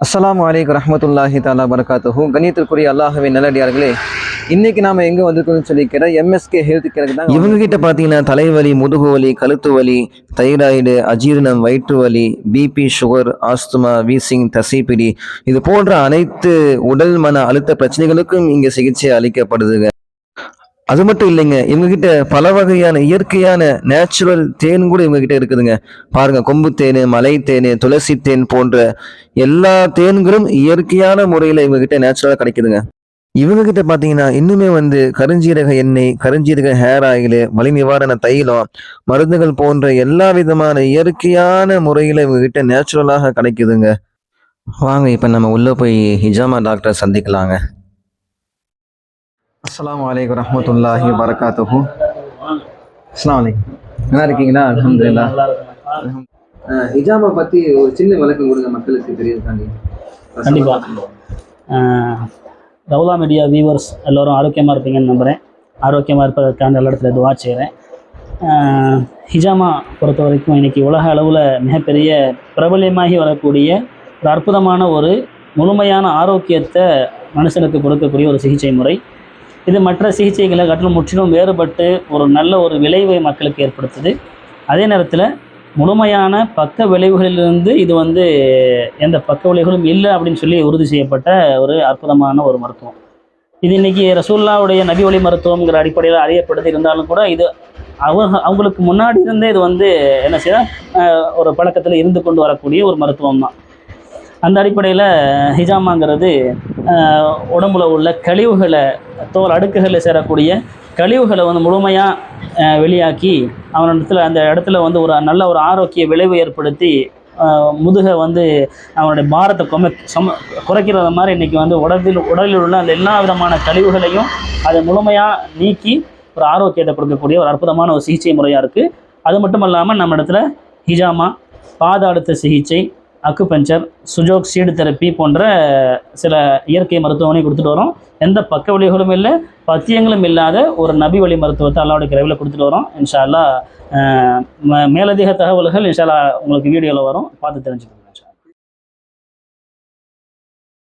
அஸ்லாம் வலைக்கு ரஹமத்துல்லாஹி தாலா பரகாத்துஹு. கணியத்திற்குரிய அல்லாஹவி நல்லடியார்களே இன்னைக்கு நாம எங்க வந்திருக்கோம்னு சொல்லி சொல்லிக்கிற எம்எஸ்கே ஹெல்த் கேருக்கு தான் இவங்க கிட்ட பாத்தீங்கன்னா தலைவலி முதுகு வலி கழுத்து வலி தைராய்டு அஜீரணம் வயிற்று வலி பிபி சுகர் ஆஸ்துமா வீசிங் தசைப்பிடி இது போன்ற அனைத்து உடல் மன அழுத்த பிரச்சனைகளுக்கும் இங்க சிகிச்சை அளிக்கப்படுதுங்க. அது மட்டும் இல்லைங்க இவங்ககிட்ட பல வகையான இயற்கையான நேச்சுரல் தேன் கூட இவங்ககிட்ட இருக்குதுங்க. பாருங்க கொம்பு தேன் மலை தேன் துளசி தேன் போன்ற எல்லா தேன்களும் இயற்கையான முறையில் இவங்ககிட்ட நேச்சுரலாக கிடைக்குதுங்க. இவங்க கிட்ட பார்த்தீங்கன்னா இன்னுமே வந்து கருஞ்சீரக எண்ணெய் கருஞ்சீரக ஹேர் ஆயில் வலி நிவாரண தைலம் மருந்துகள் போன்ற எல்லா விதமான இயற்கையான முறையில் இவங்க கிட்ட நேச்சுரலாக கிடைக்குதுங்க. வாங்க இப்போ நம்ம உள்ளே போய் ஹிஜாமா டாக்டரை சந்திக்கலாங்க. அஸ்ஸலாமு அலைக்கும் ரஹ்மத்துல்லாஹி வரகாத்துஹு அஸ்ஸலாமு அலைக்கும் நல்லா இருக்கீங்களா? அல்ஹம்துலில்லாஹ் அஹ் ஹிஜாமா பத்தி ஒரு சின்ன விளக்கம் கொடுங்க மக்களுக்கு தெரியுதுக்காண்டி கண்டிப்பா. ரவுலா மீடியா வியூவர்ஸ் எல்லோரும் ஆரோக்கியமாக இருப்பீங்கன்னு நம்புகிறேன் ஆரோக்கியமாக இருப்பதற்கான எல்லா இடத்துல துவா செய்கிறேன் ஹிஜாமா பொறுத்த வரைக்கும் இன்றைக்கி உலக அளவில் மிகப்பெரிய பிரபல்யமாகி வரக்கூடிய ஒரு அற்புதமான ஒரு முழுமையான ஆரோக்கியத்தை மனுஷனுக்கு கொடுக்கக்கூடிய ஒரு சிகிச்சை முறை. இது மற்ற சிகிச்சைகளை காட்டிலும் முற்றிலும் வேறுபட்டு ஒரு நல்ல ஒரு விளைவை மக்களுக்கு ஏற்படுத்துது. அதே நேரத்தில் முழுமையான பக்க விளைவுகளிலிருந்து இது வந்து எந்த பக்க விளைவுகளும் இல்லை அப்படின்னு சொல்லி உறுதி செய்யப்பட்ட ஒரு அற்புதமான ஒரு மருத்துவம். இது இன்னைக்கு ரசூல்லாவுடைய நபி ஒளி மருத்துவங்கிற அடிப்படையில் அறியப்படுது. இருந்தாலும் கூட இது அவங்க அவங்களுக்கு முன்னாடி இருந்தே இது வந்து என்ன செய்ய ஒரு பழக்கத்தில் இருந்து கொண்டு வரக்கூடிய ஒரு மருத்துவம் தான் அந்த அடிப்படையில் ஹிஜாமாங்கிறது உடம்புல உள்ள கழிவுகளை தோல் அடுக்குகளில் சேரக்கூடிய கழிவுகளை வந்து முழுமையாக வெளியாக்கி அவனிடத்துல அந்த இடத்துல வந்து ஒரு நல்ல ஒரு ஆரோக்கிய விளைவு ஏற்படுத்தி முதுகை வந்து அவனுடைய பாரத்தை கொம சம குறைக்கிறத மாதிரி இன்றைக்கி வந்து உடலில் உடலில் உள்ள அந்த எல்லா விதமான கழிவுகளையும் அதை முழுமையாக நீக்கி ஒரு ஆரோக்கியத்தை கொடுக்கக்கூடிய ஒரு அற்புதமான ஒரு சிகிச்சை முறையாக இருக்குது அது மட்டும் இல்லாமல் நம்ம இடத்துல ஹிஜாமா பாத அழுத்த சிகிச்சை அக்குபஞ்சர் சுஜோக் சீடு தெரப்பி போன்ற சில இயற்கை மருத்துவமனை கொடுத்துட்டு வரோம். எந்த பக்க விளைவுகளும் இல்லை பத்தியங்களும் இல்லாத ஒரு நபி வழி மருத்துவத்தை அல்லாவுடைய கிரைவில் கொடுத்துட்டு வரோம். இன்ஷால்லா மேலதிக தகவல்கள் இன்ஷால்லா உங்களுக்கு வீடியோவில் வரும். பார்த்து தெரிஞ்சுக்கோங்க.